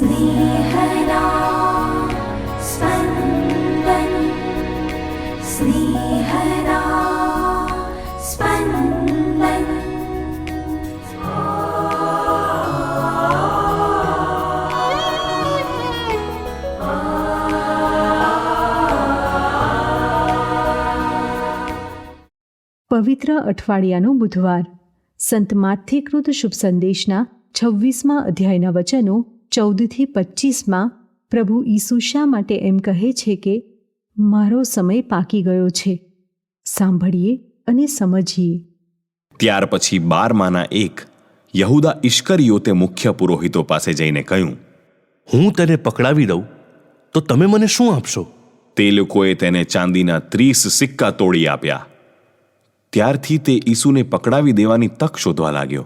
स्नेहदा स्पन्दन् स्नेहदा स्पन्दन् પવિત્ર અઠવાડિયાનો બુધવાર સંત માથેકૃત શુભ સંદેશના છવ્વીસમાં અધ્યાયના વચનો ચૌદથી પચીસમાં પ્રભુ ઈસુ શા માટે એમ કહે છે કે મારો સમય પાકી ગયો છે. સાંભળીએ અને સમજીએ. ત્યાર પછી બારમાના એક યહુદા ઇશ્કરિયોતે મુખ્ય પુરોહિતો પાસે જઈને કહ્યું હું તેને પકડાવી દઉં તો તમે મને શું આપશો? તે લોકોએ તેને ચાંદીના ત્રીસ સિક્કા તોડી આપ્યા. ત્યારથી તે ઈસુને પકડાવી દેવાની તક શોધવા લાગ્યો.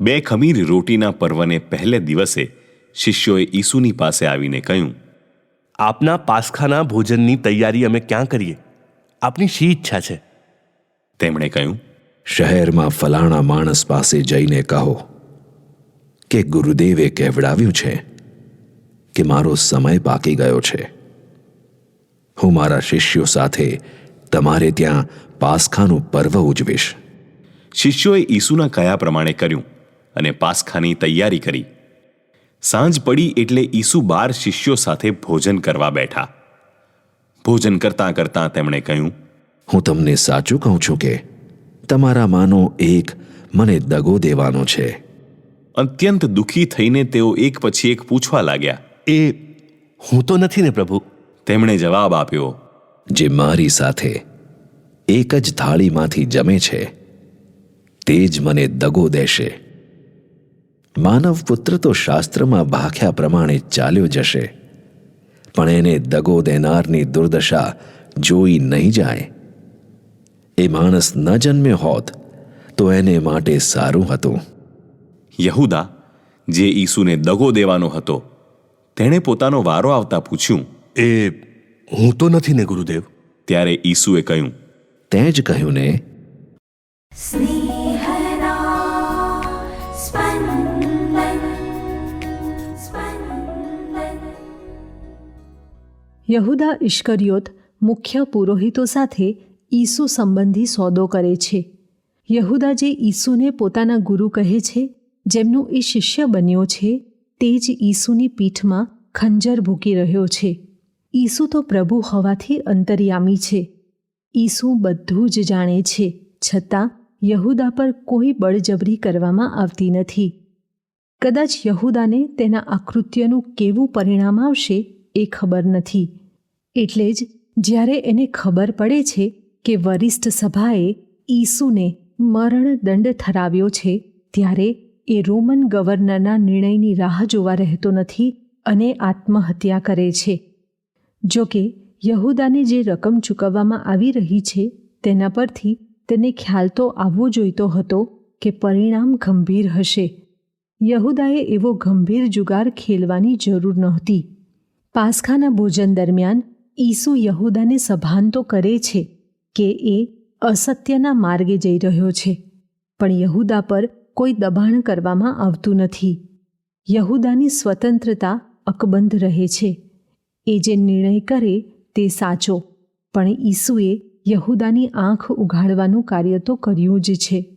બે ખમીર રોટીના પર્વને પહેલે દિવસે શિષ્યોએ ઈસુની પાસે આવીને કહ્યું આપના પાસખાના ભોજનની તૈયારી અમે ક્યાં કરીએ? આપની શી ઈચ્છા છે? તેમણે કહ્યું શહેરમાં ફલાણા માણસ પાસે જઈને કહો કે ગુરુદેવે કહેવડાવ્યું છે કે મારો સમય પાકી ગયો છે. હું મારા શિષ્યો સાથે તમારે ત્યાં પાસખાનું પર્વ ઉજવીશ. શિષ્યોએ ઈસુના કયા પ્રમાણે કર્યું? અને પાસખાની તૈયારી કરી. સાંજ પડી એટલે ઈસુ બાર શિષ્યો સાથે ભોજન કરવા બેઠા. ભોજન કરતાં કરતાં તેમણે કહ્યું હું તમને સાચું કહું છું કે તમારામાંનો એક મને દગો દેવાનો છે. અત્યંત દુઃખી થઈને તેઓ એક પછી એક પૂછવા લાગ્યા એ હું તો નથી ને પ્રભુ? તેમણે જવાબ આપ્યો જે મારી સાથે એક જ થાળીમાંથી જમે છે તે જ મને દગો દેશે. માનવ પુત્ર તો શાસ્ત્રમાં ભાખ્યા પ્રમાણે ચાલ્યો જશે. પણ એને દગો દેનારની દુર્દશા જોઈ નહીં જાય. એ માણસ ન જન્મ્યો હોત તો એને માટે સારું હતું. યહુદા જે ઈસુને દગો દેવાનો હતો તેણે પોતાનો વારો આવતા પૂછ્યું એ હું તો નથી ને ગુરુદેવ? ત્યારે ઈસુએ કહ્યું તે જ કહ્યું ને યહુદા ઇશ્કરિયોત મુખ્ય પુરોહિતો સાથે ઈસુ સંબંધી સોદો કરે છે. યહુદા જે ઈસુને પોતાના ગુરુ કહે છે, જેમનો એ શિષ્ય બન્યો છે, તે જ ઈસુની પીઠમાં ખંજર ભૂકી રહ્યો છે. ઈસુ તો પ્રભુ હોવાથી અંતર્યામી છે. ઈસુ બધું જ જાણે છે, છતાં યહુદા પર કોઈ બળજબરી કરવામાં આવતી નથી. કદાચ યહુદાને તેના આકૃત્યનું કેવું પરિણામ આવશે એ ખબર નથી. એટલે જ જ્યારે એને ખબર પડે છે કે વરિષ્ઠ સભાએ ઈસુને મરણદંડ ઠરાવ્યો છે, ત્યારે એ રોમન ગવર્નરના નિર્ણયની રાહ જોવા રહેતો નથી અને આત્મહત્યા કરે છે. જો કે યહુદાને જે રકમ ચૂકવવામાં આવી રહી છે, તેના પરથી તેને ખ્યાલ તો આવવો જોઈતો હતો કે પરિણામ ગંભીર હશે. યહુદાએ એવો ગંભીર જુગાર ખેલવાની જરૂર નહોતી. પાસખાના ભોજન દરમિયાન ઈસુ યહૂદાને સભાન તો કરે છે કે એ અસત્યના માર્ગે જઈ રહ્યો છે. પણ યહૂદા પર કોઈ દબાણ કરવામાં આવતું નથી. યહૂદાની સ્વતંત્રતા અકબંધ રહે છે. એ જે નિર્ણય કરે તે સાચો, પણ ઈસુએ યહૂદાની આંખ ઉઘાડવાનું કાર્ય તો કર્યું જ છે.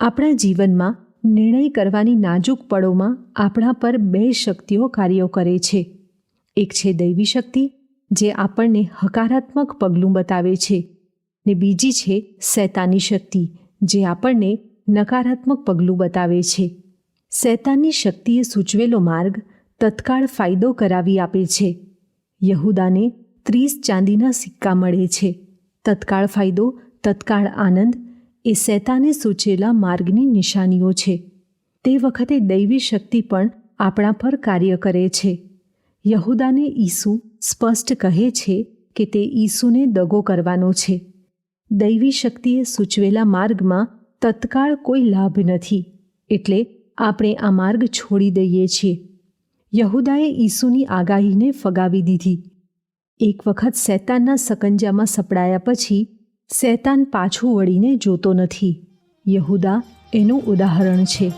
આપણા જીવનમાં નિર્ણય કરવાની નાજુક પળોમાં આપણા પર બે શક્તિઓ કાર્યો કરે છે. એક છે દૈવી શક્તિ, જે આપણને હકારાત્મક પગલું બતાવે છે. ને બીજી છે શૈતાની શક્તિ, જે આપણને નકારાત્મક પગલું બતાવે છે. શૈતાનની શક્તિએ સૂચવેલો માર્ગ તત્કાળ ફાયદો કરાવી આપે છે. યહુદાને ત્રીસ ચાંદીના સિક્કા મળે છે. તત્કાળ ફાયદો, તત્કાળ આનંદ એ શૈતાને સૂચેલા માર્ગની નિશાનીઓ છે. તે વખતે દૈવી શક્તિ પણ આપણા પર કાર્ય કરે છે. યહુદાને ઈસુ સ્પષ્ટ કહે છે કે તે ઈસુને દગો કરવાનો છે. દૈવી શક્તિએ સૂચવેલા માર્ગમાં તત્કાળ કોઈ લાભ નથી, એટલે આપણે આ માર્ગ છોડી દઈએ છીએ. યહુદાએ ઈસુની આગાહીને ફગાવી દીધી. એક વખત શૈતાનના સકંજામાં સપડાયા પછી શૈતાન પાછું વળીને જોતો નથી. યહુદા એનું ઉદાહરણ છે.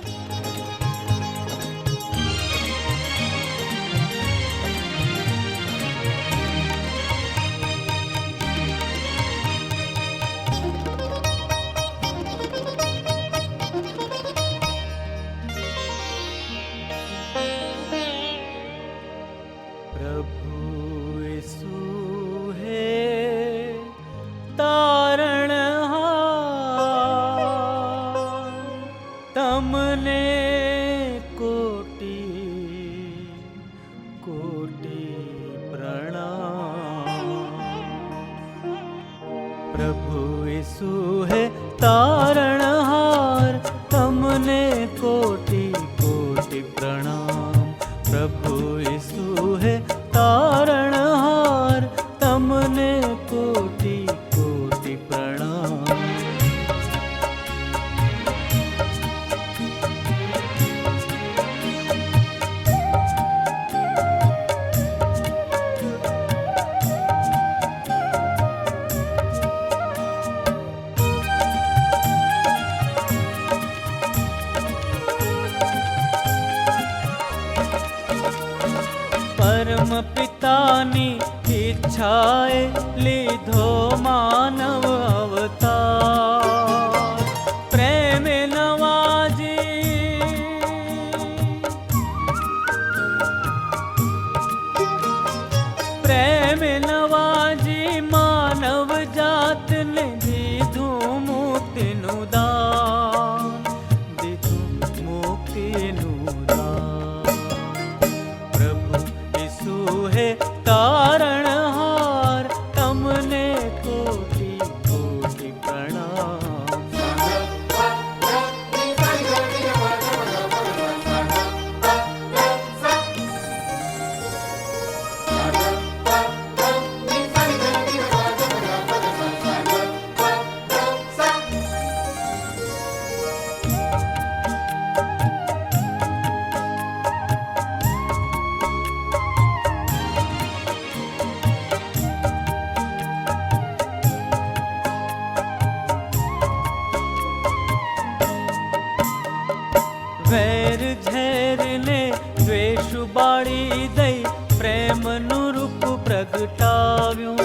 জানি ইচ্ছায় লিধো মা காவியம்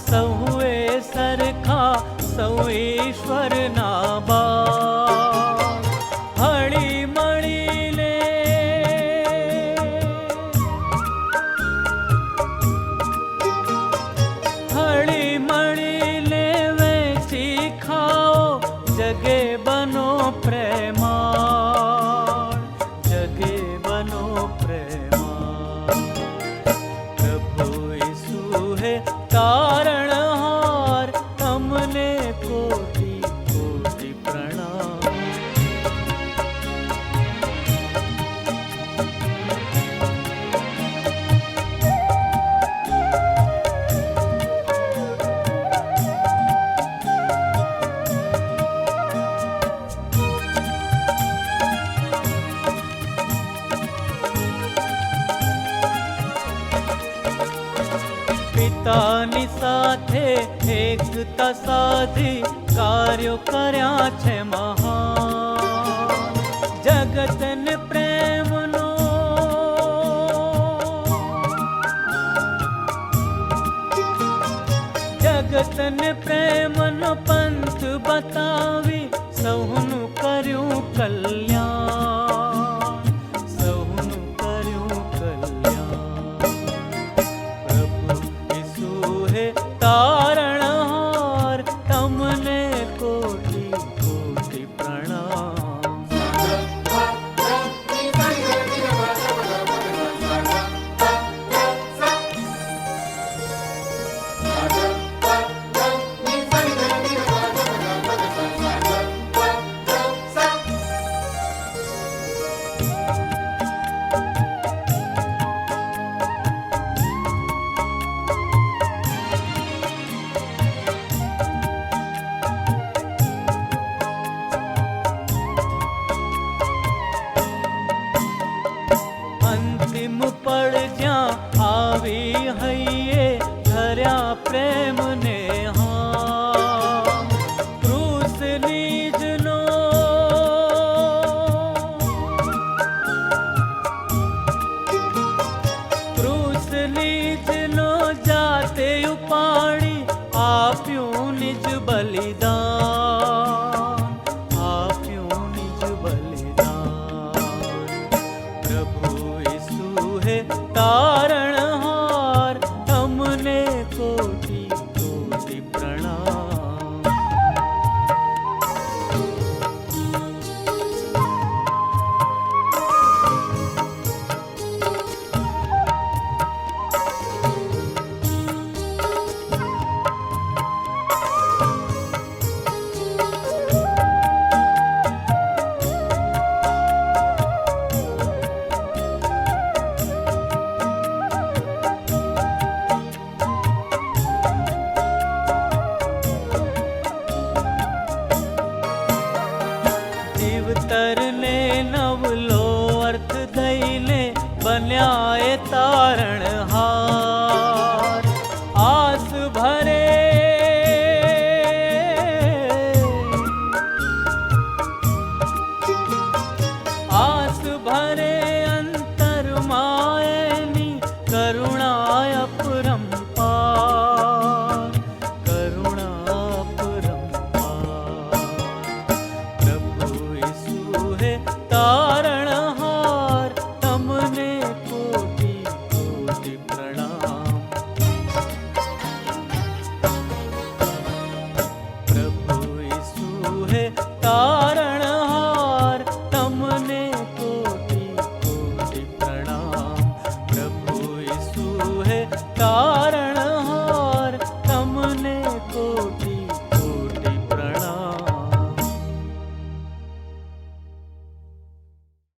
સૌએ સરખા સૌ ઈશ્વરના સાધી કાર્યો કર્યા છે મહા જગતને પ્રેમનો જગતને પ્રેમનો પંથ બતાવી સૌનું કર્યું કલ્યાણ. Thank you.